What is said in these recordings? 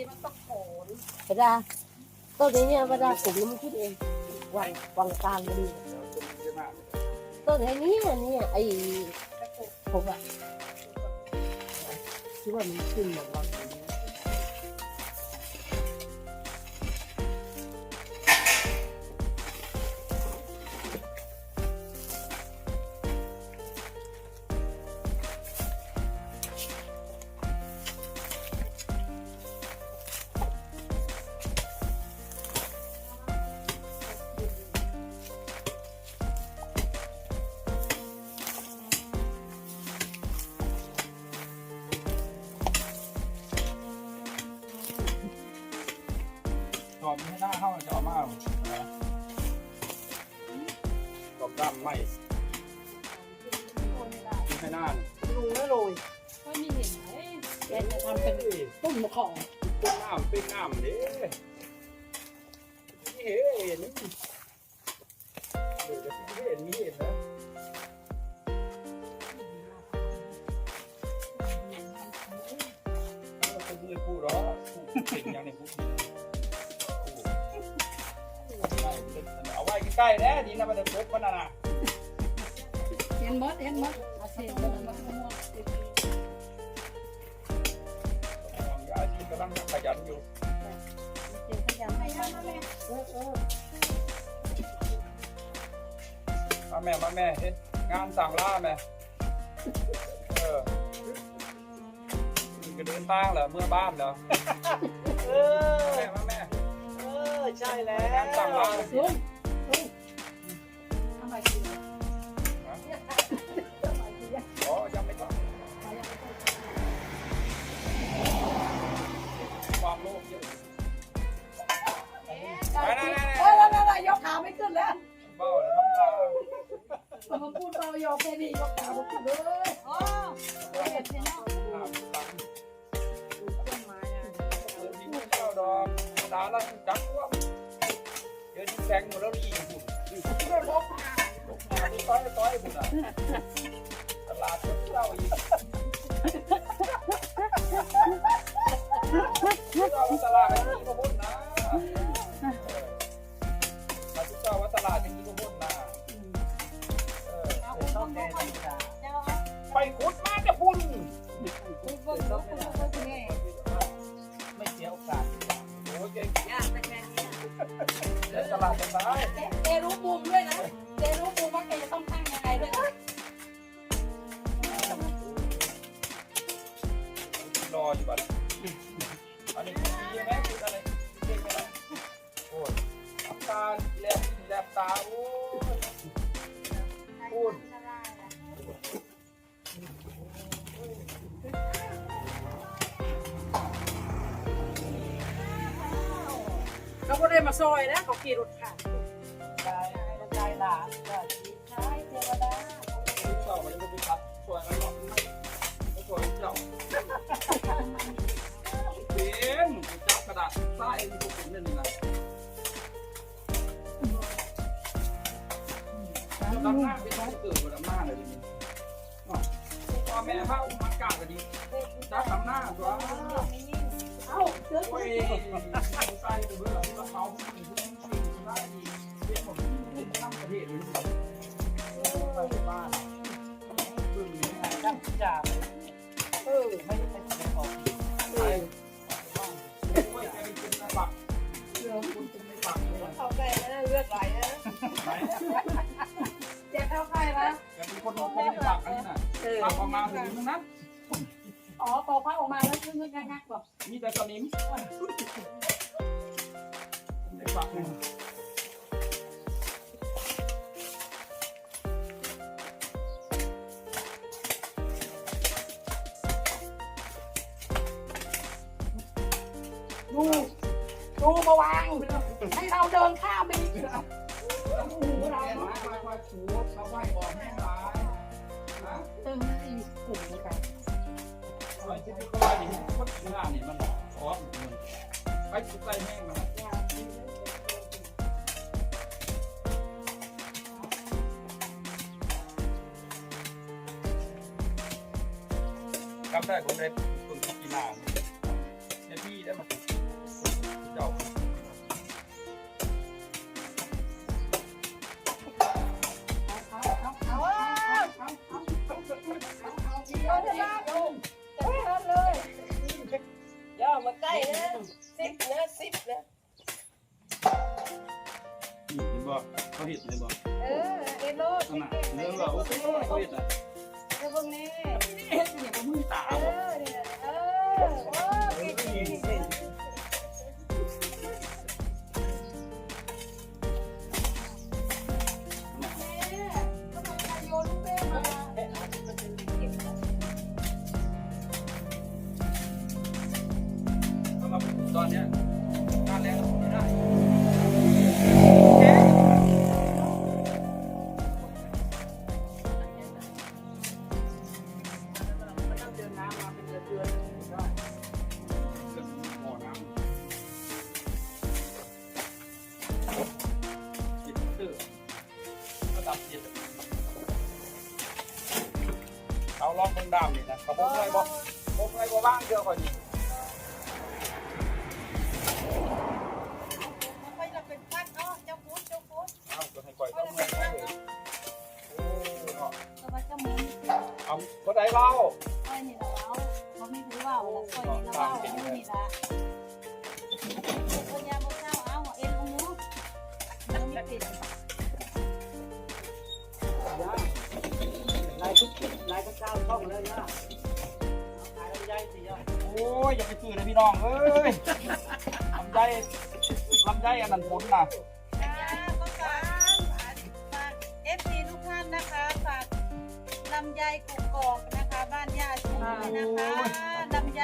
ดีมันต้องโขนประดาต้นนี้เนี่ยประดาปลูกแล้วมันขึ้นเองวางวางกลางมันดีต้นไอ้นี้อันนี้ไอ้ผมอะคิดว่ามันขึ้นหมดแล้วางอย่างนี้ตอบไม่น่าเข้าจะเอามาตอบดำไม่กินไม่น่าลุงไม่โรยก็มีเห็นไหมแกจะทำเป็นต้มของปิ้งน้ำปิ้งน้ำเด้นี่เห็นนี่เดี๋ยวจะเห็นมีเห็นนะเป็นมือพูดหรอเป็นอย่างนี้พูด กล้ๆนะดีนะมันจะพบมันนะเห็นมดเห็นมดอาเซียนมดมดม่วงยาชีกำลังขยันอยู่เห็นขยันให้มาแม่เออเออมาแม่มาแม่เฮ็ดงานสั่งล่าแม่เออก็เดินทางเหรอเมื่อบ้านเหรอเออแม่มาแม่เออใช่แล้งานสั่งล่าวลุง ตามาพูดเรายกแค่นี้ยกขาไม่ขึ้นเลยอ๋อเห็นเนาะตามตังต้นไม้อะเดินทิ้งเที่ยวดอกดาแล้วจักว่าเดินแข่งหมดแล้วอีหุ่นเพื่อนลบลบมาที่ต้อยต้อยหุ่นอะตลาดเจ้าอีก ลาดกันได้เจรู้มุมด้วยนะเจรู้มุมว่าแกจะต้องตั้งยังไงด้วยนะรออยู่บ้าน ซอยนะเขาขี่รถขาได้ได้หลานได้ใช่เทวดาทุกเจ้ามันจะไม่ไปคัดช่วยกันหรอกไม่ช่วยเจ้าเป็นจับกระดาษทรายที่พวกผมเนี่นี่นะดำหน้าไปท้องเกิดบดำหน้าเลยดิพ่อแม่พระอุ้มมันกาดกันดิจ้าดำหน้าตัว เสือโอ้ยใส่ตัวเบื่อที่เราเขาผู้หญิงผู้หญิงผู้หญิงได้ดีเรียกผมที่ข้ามประเทศเลยไปบ้านบึ้งนี่ไงตั้งจ่าเออไม่ได้เป็นของไปโอ้ยแกเป็นในปักเรื่องคุณเป็นในปักเลยเข้าใกล้แล้วเลือดไหลนะไหนเจ็บเข้าใกล้แล้วแกเป็นคนคนในปักอันนี้น่ะปักออกมาถึงตรงนั้น อ๋อพอพักออกมาแล้วขึ้นงักงักแบบมีแต่สนิมในปักเลยดูดูมาวางให้เราเดินข้ามไปนี่เหรอหูเราไหว้ไหว้ถูเขาไหว้บอกแม่ตายนะเอออีกกลุ่มนี้กัน ไหว้ที่เขาไหว้นี่คนงานนี่มันอ๋อมันไปจุดใจแห้งมันกำได้คนได้คนกีฬาเนี่ยพี่ที่ได้มา เฮ้ยเนี่ยมือตาเอบ่อเนี่ย ยอย่าไปซื้อเลยพี่น้องเอ้ยลำไยลำไยอันนั้นผลน่ะค่ะก็ฝากฝากเอฟซีทุกท่านนะคะฝากลำไยกกอกนะคะ บ้านย่าชูนะคะลำไย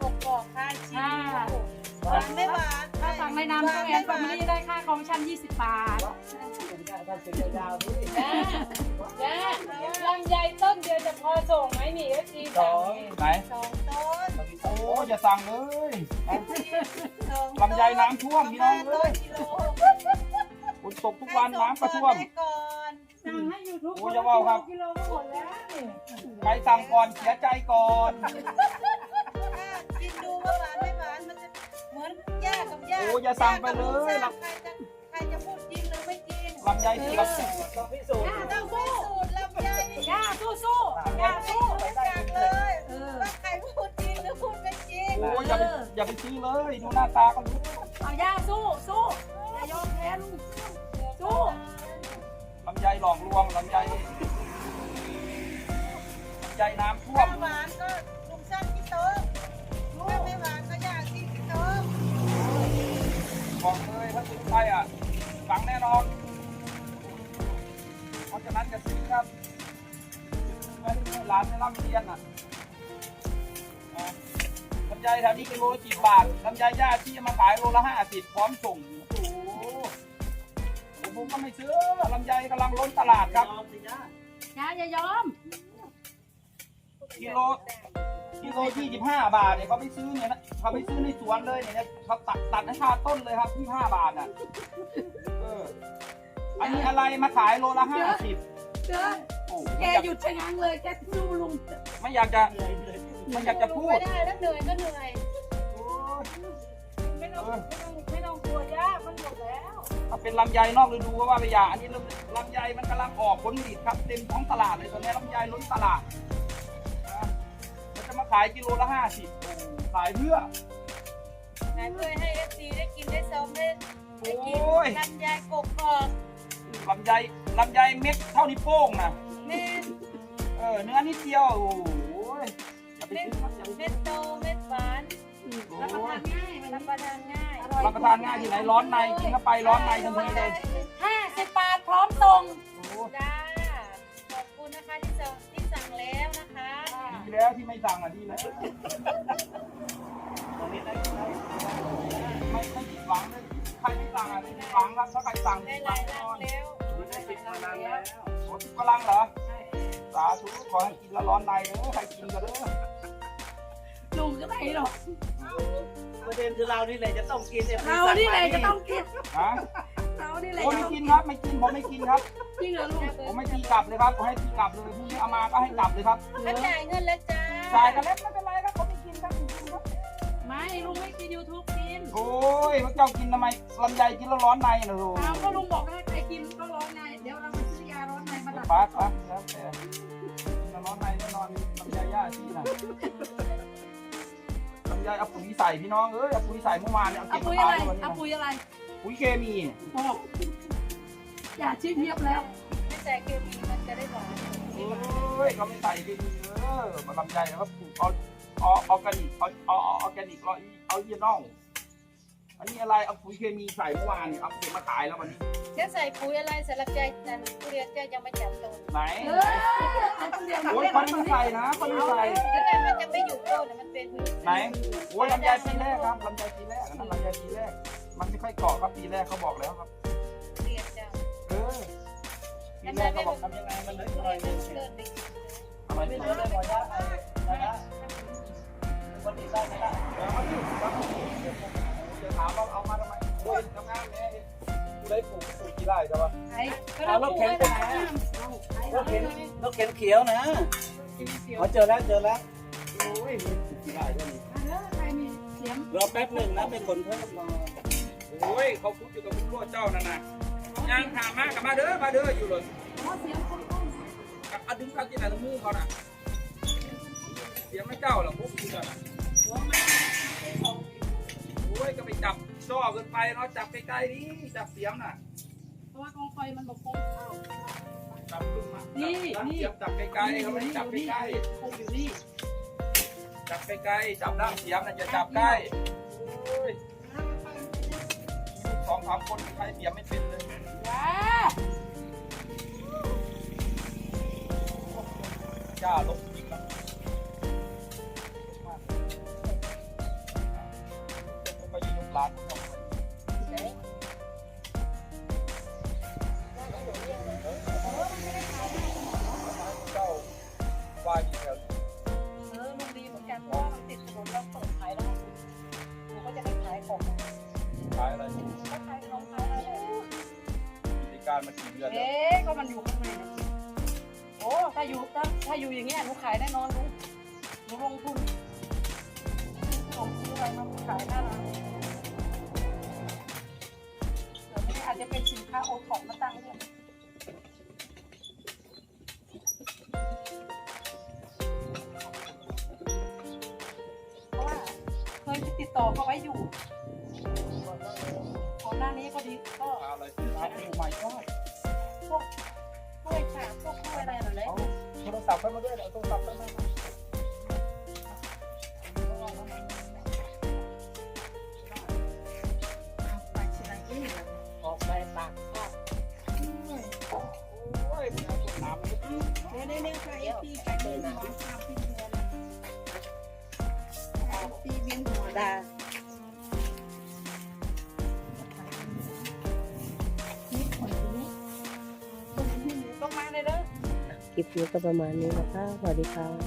กกอกค่ะชิมหวานไม่หวานถ้าสั่งในนามตัวแอนแฟมิลี่ได้ค่าคอมมิชชั่น 20 บาทเป็นการทำเป็นยาวๆนี่จ้าลำไยต้นเดียวจะพอส่งไหมนี่เอฟซีสองไหนสองต้นโอ้ยอย่าสั่งเลยสองลำไยน้ำท่วมพี่น้องเอ้ยกิโลฝนตกทุกวันน้ำก็ท่วมให้ก่อนสั่งให้ยูทูบโอ้ยอย่าว่าครับ กิโลก็หมดแล้วนี่ใครสั่งก่อนเสียใจก่อนถ้ากินดูว่าหวานไม่หวานมันจะเหมือนย่ากับย่าโอ้ยอย่าสั่งไปเลยใครจะใครจะพูดจริงหรือไม่จริงลำไยที่ลำต้องพิสูจน์ย่าต้องพิสูจน์ลำไย ย่าสู้สู้ๆย่าสู้ โอ้ยอย่าไปอย่าไปซื้อเลย ดูหน้าตาก็รู้เอาย่าสู้สู้อย่ายอมแพ้ลุงสู้ลำไยหลอกลวงลำไยลำไยน้ำท่วถ้ามหวานก็ลุงสั้นที่โต๊ะถ้าไม่หวานก็ย่าที่โต๊ะบอกเลยถ้าซื้อไปอะฝังแน่นอน เพราะฉะนั้นจะซื้อครับไม่ให้ร้านไม่ร่ำเรียนอะอะ ลำไยแถวนี้กิโลละกี่บาทลำไยย่าที่มาขายโลละห้าสิบพร้อมส่งโอ้โหผมก็ไม่ซื้อลำไยกำลังล้นตลาดครับยอมสิย่าย่าอย่ายอมกิโลกิโลยี่สิบห้าบาทเนี่ยเขาไปซื้อเนี่ยนะเขาไปซื้อในสวนเลยเนี่ยเขาตัดตัดให้ค่าต้นเลยครับที่ห้าบาทอะเอออันนี้อะไรมาขายโลละห้าสิบเด้อโอ้โหแกหยุดชะงังเลยแกดูลุงไม่อยากจะ เหนื่อยเลยไม่อยากจะพูด ไม่ได้แล้วเหนื่อยก็เหนื่อยโอ้ยไม่ต้องไม่ต้องไม่ต้องกลัวย่ามันหมดแล้วถ้าเป็นลำไยนอกฤดูก็ว่าไปอย่างอันนี้ลำลำไยมันกำลังออกผลผลิตครับเต็มท้องตลาดเลยตอนนี้ลำไยล้นตลาดนะมันจะมาขายกิโลละห้าสิบขายเพื่อนายเพื่อให้เอฟซีได้กินได้ซ้อมได้ได้กินโอ้ยลำไยกกอกลำไยลำไยเม็ดเท่านิ้วโป้งนะเม็ดเออเนื้อนิดเดียวโอ้ยอย่าไป เม็ดเม็ดโตเม็ดหวานรับประทานง่ายรับประทานง่ายรับประทานง่ายที่ไหนร้อนในกินเข้าไปร้อนในทันทีเลยห้าสิบบาทพร้อมส่งโอ้จ้าขอบคุณนะคะที่สั่งที่สั่งแล้วนะคะดีแล้วที่ไม่สั่งอะดีแล้วตรงนี้ได้ได้ไม่ไม่ผิดหวังเลยใครไม่สั่งอะไม่ผิดหวังครับถ้าใครสั่งได้ผิดหหวัลยแน่รันงอนแล้วได้ติดมานานแล้วโอ้ทุกกำลังเหรอ สาธุขอให้กินแล้วร้อนในเด้อใครกินก็เด้อลุงก็ไหนหรอกประเด็นคือเรานี่แหละจะต้องกินเนี่ยเรานี่แหละจะต้องกินฮะเรานี่แหละโอ้ไม่กินครับ ไม่กินผมไม่กินครับจริงเหรอลุงผมไม่ตีกลับเลยครับผมให้ตีกลับเลยพรุ่งนี้เอามาก็ให้กลับเลยครับถ้าจ่ายเงินแล้วจ้าจ่ายกันแล้วไม่เป็นไรครับผมไม่กินครับไม่กินครับไม่ไม่ลุงไม่กินยูทูบกินโอ้ยพวกเจ้ากินทำไมลำไยกินแล้วร้อนในนะลูกเอาก็ลุงบอกให้ใครกินก็ร้อนไงเดี๋ยวเรา ไปซื้อยาร้อนในมาดับปักปักแล้วแต่จะร้อนในแน่นอนลำไยย่าชีนะลำไยเอาปุ๋ยใส่พี่น้องเอ้ยเอาปุ๋ยใส่เมื่อวานเนี่ยเอาเอาเก็บปุ๋ยมาอะไร เอาปุ๋ยอะไรปุ๋ยเคมีบอกอย่าชี้เทียบแล้ว ไม่ใส่เคมีมันจะได้หวานโอ้ยเขาไม่ใส่เคมีเออมาลำไยนะครับปลูกเอาเอาออร์แกนิกเอาเอาออร์แกนิกเอาเอาเยี่ยนอล อันนี้อะไรเอาปุ๋ยเคมีใส่เมื่อวานเนี่ยเอาเก็บมาขายแล้ววันนี้จะใส่ปุ๋ยอะไรสำหรับใจนั้นทุเรียนเจ้ายังไม่จับโตไหนเออเอาคนเดียวโอ้ยคนไม่ใส่นะคนไม่ใส่แล้วไงมันจะไม่อยู่โตเนี่ยมันเป็นไหนโอ้ยลำไยปีแรกครับลำไยปีแรกอันนั่นลำไยปีแรก มันไม่ค่อยเกาะครับปีแรกเขาบอกแล้วครับทุเรียนเจ้าเออปีแรกเขาบอกทำยังไงมันเลยทุอะไรเรียนเนี่ยเดินไปอะไรไม่เนี่ยรู้เลยว่าจะไอ้นะนะวันนี้ได้ไหมล่ะ ถามเราเอามาทำไมโอ้ยทำงานเนี่ยกูได้ปลูกปลูกกี่ไร่จ้ะวะไอ้เอารถเข็นไปไหนอะรถเข็นรถเข็นเขียวนะอ๋อเจอแล้วเจอแล้วโอ้ยกี่ไร่เท่านี้ใครมีเสียงรอแป๊บหนึ่งนะเป็นคนเพิ่มมาโอ้ยเขาพูดอยู่กับคุณรั่วเจ้านั่นน่ะยังถามมากับมาเด้อมาเด้ออยู่เลยอ๋อเสียงคนกับอดึงเขาที่ไหนตะมือเขาน่ะเสียงไม่เจ้าหรอกพวกคุณอะ โอ้ยก็ไปจับจ่อเกินไปเนาะจับใกล้ๆดิจับเสียมน่ะเพราะว่ากองไฟมันบอกคงเอาจับขึ้นมานี่จับนี่ เสียมจับใกล้ๆเขาไม่ได้จับใกล้คงอยู่นี่ๆจับใกล้ๆจับด้ามเสียมน่ะจะจับใกล้โอ้ยสองสามคนใครเสียมไม่เป็นเลยว้าจ้าลบ ร้านเขาไปเจ้าว่าอยู่แถวเออลุงดีเหมือนกันเพราะว่ามันติดถนนเราเปิดขายแล้หนูก็จะไปขายของขายอะไรก็ขายของขายอะไรบริการมากี่เดือนแล้วเอ๊ะก็มันอยู่ข้างในนะโอ้ถ้าอยู่ถ้าถ้าอยู่อย่างเงี้ยหนูขายแน่นอนลุงหนูลงทุนผมซื้ออะไรมาขายหน้าร้าน จจะเป็นสินค้าโอท็อปมาตั้งเนี่ยเพราะว่าเคยติดต่อเขาไว้อยู่ก่อนหน้านี้พอดีก็มาอะไรมาดูใหม่ก็พวกกล้วยฉาบพวกกล้วยอะไรหน่อยเลยเอาโทรศัพท์เข้ามาด้วยเอาโทรศัพท์เข้ามา นี้ก็ประมาณนี้นะคะสวัสดีค่ะ